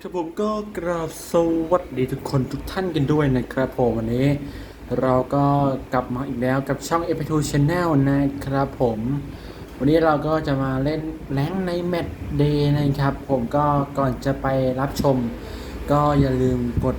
ครับผมก็กราบสวัสดีทุกคนทุกท่านกันด้วยนะครับผมวันนี้ เราก็กลับมาอีกแล้วกับช่อง a p 2 Channel นะครับผม วันนี้เราก็จะมาเล่นแรงในแมตช์เดย์นะครับ ผมก็ก่อนจะไปรับชม ก็อย่าลืมกด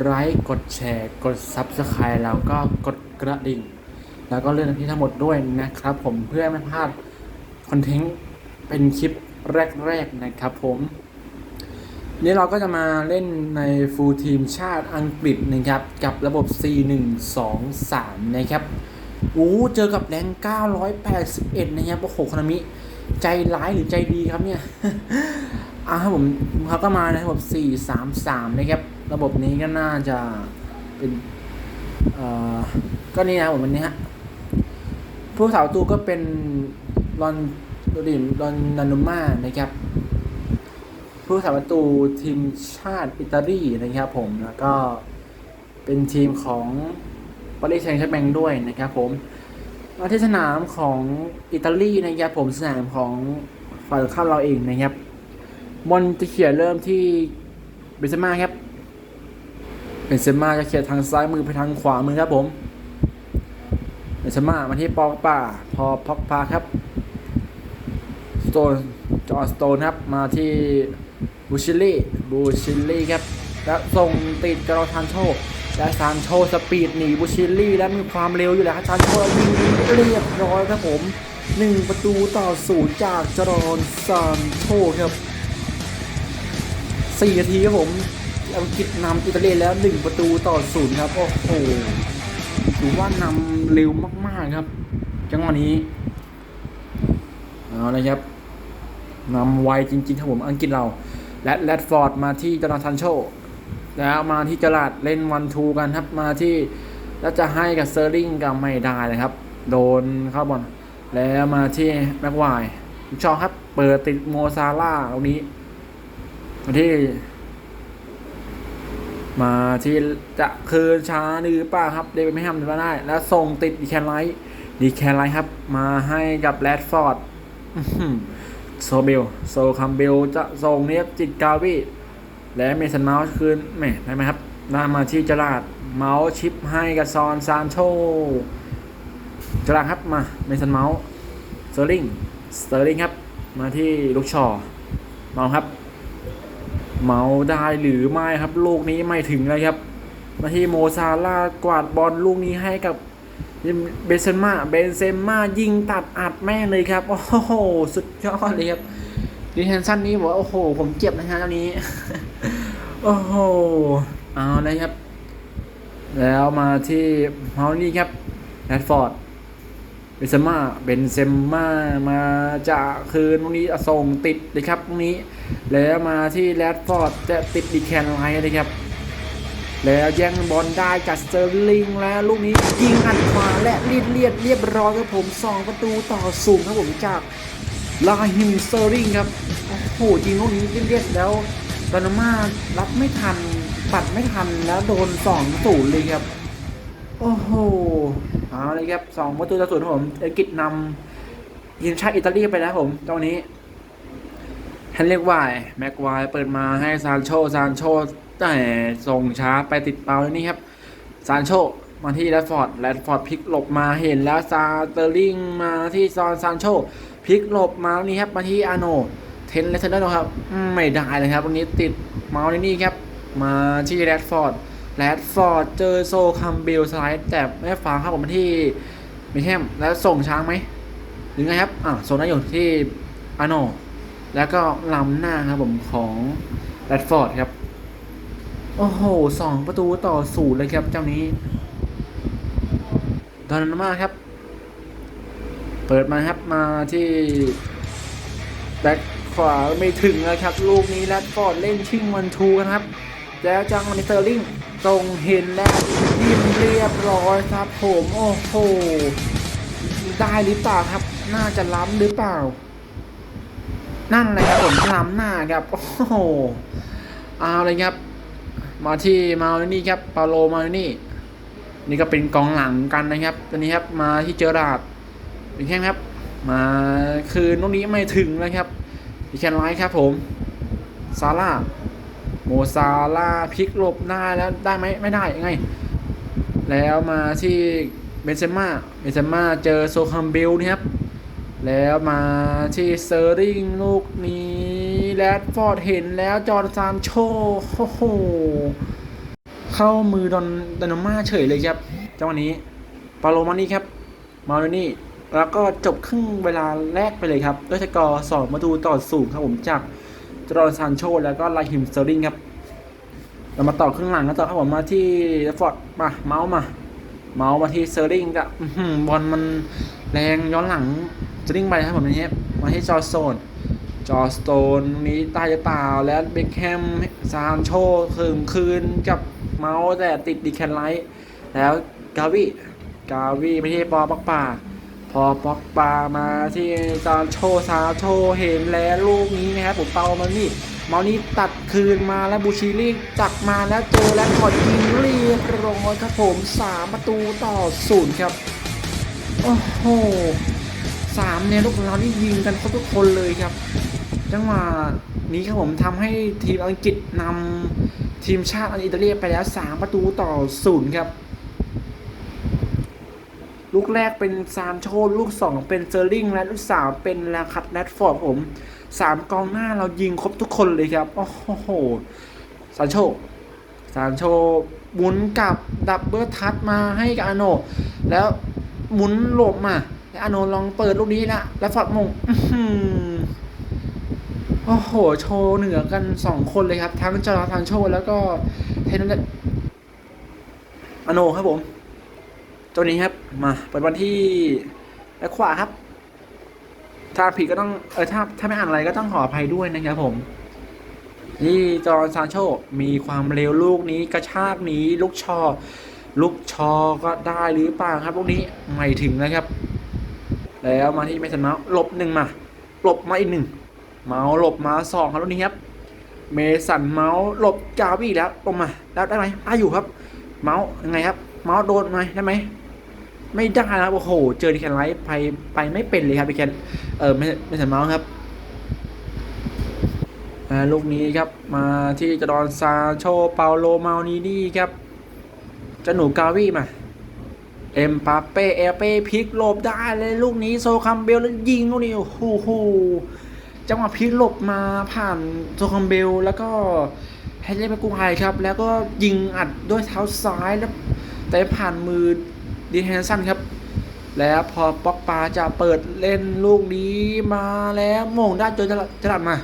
ไลค์กดแชร์กด Subscribe แล้วก็กดกระดิ่ง แล้วก็เลื่อนที่ทั้งหมดด้วยนะครับผมเพื่อไม่พลาดคอนเทนต์เป็นคลิปแรกๆนะครับผม นี่เราก็จะมาเล่นในฟูลทีมชาติอังกฤษนะครับ กับระบบ C123 นะครับอู้เจอกับแรง981 นะครับโอ้โหคนามิ ใจร้ายหรือใจดีครับเนี่ยอ่าครับผมเขาก็มาในระบบ 433 นะครับ ระบบนี้ก็น่าจะเป็นเอ่อก็นี่นะผมวันนี้ฮะผู้สาวตูก็เป็นลอนโดดิมลอนนานุมานะครับ ผู้สาประตูทีมชาติอิตาลีนะครับผมแล้วก็เป็นทีมของปารีสแซงต์แชร์แมงด้วยนะครับผมมาที่สนามของอิตาลีนะครับผมสนามของฝ่ายตรงข้ามเราเองนะครับบอลจะเขี่ยเริ่มที่เบนเซม่าครับเบนเซม่าจะเขี่ยทางซ้ายมือไปทางขวามือครับผมเบนเซม่ามาที่ปอกป่าพอพอกปาครับสโตนจอร์สโตนครับมาที่ บูชิลี่บูชิลี่ครับแล้วส่งติดกรอทานโชและซานโชสปีดหนีบูชิลี่แล้วมีความเร็วอยู่แล้วครับซานโชยิงเรียบร้อยครับผมหนึ่งประตูต่อศูนย์จากจรอนซานโชครับสี่นาทีครับผมอังกฤษนำอิตาลีแล้วหนึ่งประตูต่อศูนย์ครับโอ้โหถือว่านำเร็วมากๆครับ จังหวะนี้เอาลยครับนำไวจริงๆครับผมอังกฤษเรา และแรดฟอร์ดมาที่จอนาธันโชแล้วมาที่จลาดเล่นวันทูกันครับมาที่แล้วจะให้กับเซอร์ลิงก็ไม่ได้นะครับ โดนเข้าบอลแล้วมาที่แม็กไวร์ชอครับ เปิดติดโมซาร่าตรงนี้มาที่ มาที่จะคืนช้าหรือปล่าครับเดวิดไม่ทำไมาได้ แล้วส่งติดดีแคนไลท์ดีแคนไลท์ครับ มาให้กับแรดฟอร์ด โซเบลโซคัมเบลจะส่งเนี้ยจิตกาวิ และเมสันเมาส์คืนแหม่ได้ไหมครับได้มาที่จลาดเมาส์ชิปให้กับซอนซานโชจลาดครับมาเมสันเมาส์สเตอร์ลิงสเตอร์ลิงครับ มาที่ลูกชอเมาส์ครับ เมาส์ได้หรือไม่ครับ ลูกนี้ไม่ถึงเลยครับ มาที่โมซาร่ากวาดบอลลูกนี้ให้กับ เบนเซม่าเบนเซม่ายิงตัดอัดแม่งเลยครับ โอ้โห สุดยอดเลยครับดีแทนสันนี้บอกว่าโอ้โห ผมเจ็บนะฮะตอนนี้ โอ้โห เอาเลยครับ แล้วมาที่เฮานี่ครับแรดฟอร์ดเบนเซม่าเบนเซม่ามาจะคืนตรงนี้ส่งติดเลยครับตรงนี้ แล้วมาที่แรดฟอร์ดจะติดดีแคนไลท์เลยครับ แล้วแย่งบอลได้จากสเตอร์ลิงแล้วลูกนี้ยิงอัดขวาและเลียดเลียดเรียบร้อยครับผมสองประตูต่อศูนย์ครับผมจากลาฮิมสเตอร์ลิงครับโอ้โหยิงลูกนี้เลียดเลียดแล้วปานามารับไม่ทันปัดไม่ทันแล้วโดนสองศูนย์เลยครับโอ้โหเอาเลยครับสองประตูต่อศูนย์ผมอังกฤษนำทีมชาติอิตาลีไปแล้วผมตรงนี้ฮันเรียกว่าแม็กไวเปิดมาให้ซานโชซานโช แต่ส่งช้าไปติดเปาแล้วนี่ครับซานโชมาที่แรดฟอร์ดแรดฟอร์ดพลิกหลบมาเห็นแล้วซาเตอร์ลิงมาที่ซอนซานโชพลิกหลบมานี่ครับมาที่อาโนเทนเลสเตอร์ครับอืมไม่ได้เลยครับวันนี้ติดเมาส์ในนี่ครับ มาที่แรดฟอร์ดแรดฟอร์ดเจอโซคัมเบลสไลด์แต่ไม่ฟังครับผมมาที่มิแฮมแล้วส่งช้างไหมหรือไงครับอ่าส่งนั้นอยู่ที่อาโนแล้วก็ล้ำหน้าครับผมของแรดฟอร์ดครับ โอ้โหสองประตูต่อศูนย์เลยครับเจ้านี้ดอนนามาครับ เปิดมาครับมาที่แบ็คขวาไม่ถึงเลยครับ ลูกนี้แรดฟอร์ดเล่นชิงวันทูกันครับ แล้วจังมันเตอร์ลิงตรงเห็นแล้วยิงเรียบร้อยครับผมโอ้โหได้หรือเปล่าครับ น่าจะล้ำหรือเปล่า นั่นเลยครับผมล้ำหน้าครับ โอ้โหเอาเลยครับ มาที่มาลนี่ครับปาโลมาลนี่นี่ก็เป็นกองหลังกันนะครับตอนนี้ครับมาที่เจอราดเป็นแค่ครับ มาคืนตรงนี้ไม่ถึงเลยครับดิแคนไลท์ครับผมซาร่าโมซาลาพลิกหลบได้าแล้วได้ไหมไม่ได้ยังไง แล้วมาที่เบนเซม่าเบนเซม่าเจอโซคัมเบลนะครับแล้วมาที่เซอร์ริงลูกนี้ แรดฟอร์ดเห็นแล้วจอร์ซานโชโอ้โห เข้ามือดอนดานอม่าเฉยเลยครับจังหวะนี้ ปาโลมานี่ครับ มาโลนี่ แล้วก็จบครึ่งเวลาแรกไปเลยครับ ด้วยสกอร์สองประตูต่อศูนย์ครับผมจากจอร์ซานโชแล้วก็ไลฮิมเซอร์ริงครับ เรามาต่อครึ่งหลังกันต่อครับผมมาที่ฟอร์ดมาเมาส์มาเมาส์มาที่เซอร์ริงกับอื้อหือบอลมันแรงย้อนหลังจะริ่งไปครับผมนี่ครับมาที่จอร์โซน จอสโตนนี้ตายจะเปล่าแล้วเบคแฮมซานโชคืนคืนกับเมาส์แต่ติดดีแคนไลท์แล้วกาวิกาวิไม่ใช่ปอปักป่า พอปอกปามาที่ซานโชซานโชเห็นแล้วลูกนี้นะครับผมเปามานี่เมานี่ตัดคืนมาแล้วบูชิลี่จักมาแล้วเจแล้วกดยิงเรียบร้อยครับผมสามประตูต่อศูนย์ครับโอ้โหสามเนี่ยลูกของเรานี่ยิงกันครบทุกคนเลยครับ จังหวะนี้ครับผมทำให้ทีมอังกฤษนำทีมชาติอิตาลีไปแล้ว 3 ประตูต่อศูนย์ครับ ลูกแรกเป็นซานโชลูก 2 เป็นเซอร์ลิง และลูก3เป็นลาคัตแรดฟอร์ดผม 3 กองหน้าเรายิงครบทุกคนเลยครับ โอ้โหซานโชซานโชหมุนกลับดับเบิลทัชมาให้กับอาโน แล้วหมุนหลบมา แล้วอาโนลองเปิดลูกนี้ละแล้วฟอร์ดมง โอ้โห โชว์เหนือกันสองคนเลยครับ ทั้งจอร์ทางโชว์แล้วก็เทนนิสอโนครับผม ตัวนี้ครับ มาเปิดวันที่และขวาครับ ถ้าผิดก็ต้อง เออถ้าถ้าไม่อ่านอะไรก็ต้องขออภัยด้วยนะครับผม นี่จอร์นซานโชมีความเร็วลูกนี้กระชากนี้ลูกชอ ลูกชอก็ได้หรือเปล่าครับลูกนี้ไม่ถึงนะครับ แล้วมาที่เมสันเมาส์ลบหนึ่งมา ลบมาอีกหนึ่ง เมาส์หลบมาสองครับลูกนี้ครับ เมสันเมาส์หลบกาวี่แล้วลงมาแล้วได้ไหมได้อยู่ครับ เมาส์ยังไงครับ เมาส์โดนไหมได้ไหมไม่ได้นะครับโอ้โห เจอดิแคนไลท์ไปไปไม่เป็นเลยครับดิแคนเออไม่ไม่สันเมาส์ครับลูกนี้ครับมาที่จดอนซาโชเปาโลมานีนี่ครับจะหนูกาวี่มาเอ็มปาเป้เอเป้พลิกหลบได้เลยลูกนี้โซคัมเบลแล้วยิงลูกนี้โอ้โห จังหวะพลิกหลบมาผ่านโซคัมเบล แล้วก็แฮร์รี่แมกกูไฮครับ แล้วก็ยิงอัดด้วยเท้าซ้ายแล้ว แต่ผ่านมือดีแฮนสันครับ แล้วพอป๊อกปาจะเปิดเล่นลูกนี้มาแล้วโมงได้จนจะจะหลัดมา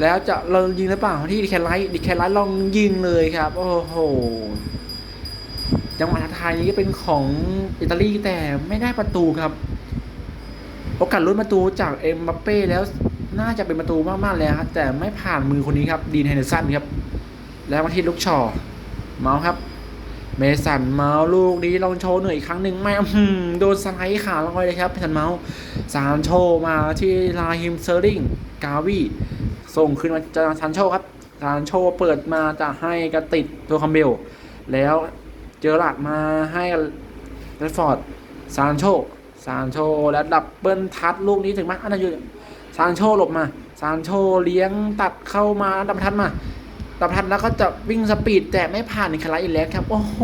แล้วจะเรายิงหรือเปล่าที่ดิแคนไลท์ดิแคนไลท์ลองยิงเลยครับ โอ้โหจังหวะท้ายนี้เป็นของอิตาลีแต่ไม่ได้ประตูครับ โอกาสลุ้นประตูจากเอ็มบัปเป้แล้ว น่าจะเป็นประตูมากๆแล้วครับแต่ไม่ผ่านมือคนนี้ครับดีนเฮนเดอร์สันครับ แล้วมาที่ลูกชอเมาส์ครับ เมสันเมาส์ลูกนี้ลองโชว์หน่อยอีกครั้งหนึ่งไม่โดนสไลด์ขาลอยเลยครับเมสันเมาส์ซานโชมาที่ลาฮิมเซอร์ริงกาวีส่งขึ้นมาจาซานโชครับซานโชเปิดมาจะให้กระติดตัวคัมเบล แล้วเจอหลัดมาให้เรดฟอร์ดซานโชซานโชแล้วดับเบิลทัดลูกนี้ถึงไหมอันนั้นอยู่ ซานโชหลบมา ซานโชเลี้ยงตัดเข้ามาดับทัดมาดับทัดแล้วก็จะวิ่งสปีดแต่ไม่ผ่านในคลาอีกแล้วครับ โอ้โห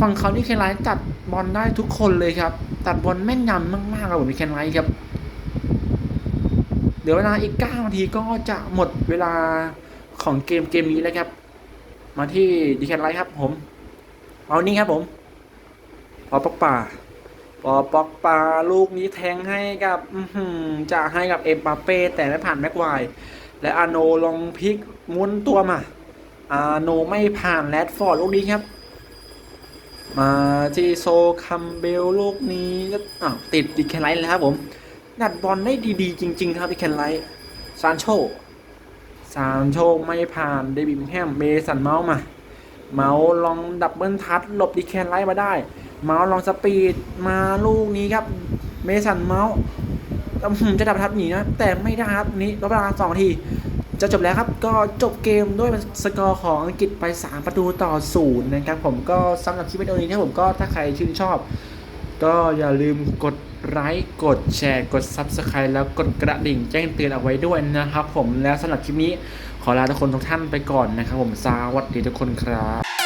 ฝั่งเขานี่แคนไลท์ตัดบอลได้ทุกคนเลยครับ ตัดบอลแม่นยำมากๆครับผมในแคนไลท์ครับ เดี๋ยวเวลาอีก 9 นาทีก็จะหมดเวลาของเกมเกมนี้แล้วครับ มาที่ดีแคนไลท์ครับผม เอานี่ครับผมพอปอกป่า พอปอกปาลูกนี้แทงให้กับจะให้กับเอ็มปาเป้แต่ไม่ผ่านแม็กไวร์และอาโนลองพลิกมุนตัวมา อาโนไม่ผ่านแรดฟอร์ดลูกนี้ครับ มาที่โซคัมเบลลูกนี้ก็ติดดิแคนไลท์แล้วครับผม ดัดบอลได้ดีๆ จริง ๆ ครับดิแคนไลท์ซานโชซานโชไม่ผ่านเดวิดแฮมเมสันเมาส์มา เมาส์ลองดับเบิลทัชหลบดิแคนไลท์มาได้ เมาส์ลองสปีดมาลูกนี้ครับ เมสันเมาส์จะดับทัชหนีนะ แต่ไม่ได้ครับนี้รอบเวลาสองที จะจบแล้วครับ ก็จบเกมด้วยสกอร์ของอังกฤษไป 3 ประตูต่อศูนย์นะครับผมก็สำหรับคลิปวิดีโอนี้นะครับผมก็ถ้าใครชื่นชอบ ก็อย่าลืมกดไลค์กดแชร์กด Subscribe แล้วกดกระดิ่งแจ้งเตือนเอาไว้ด้วยนะครับผมแล้วสำหรับคลิปนี้ขอลาทุกคนทุกท่านไปก่อนนะครับผมสวัสดีทุกคนครับ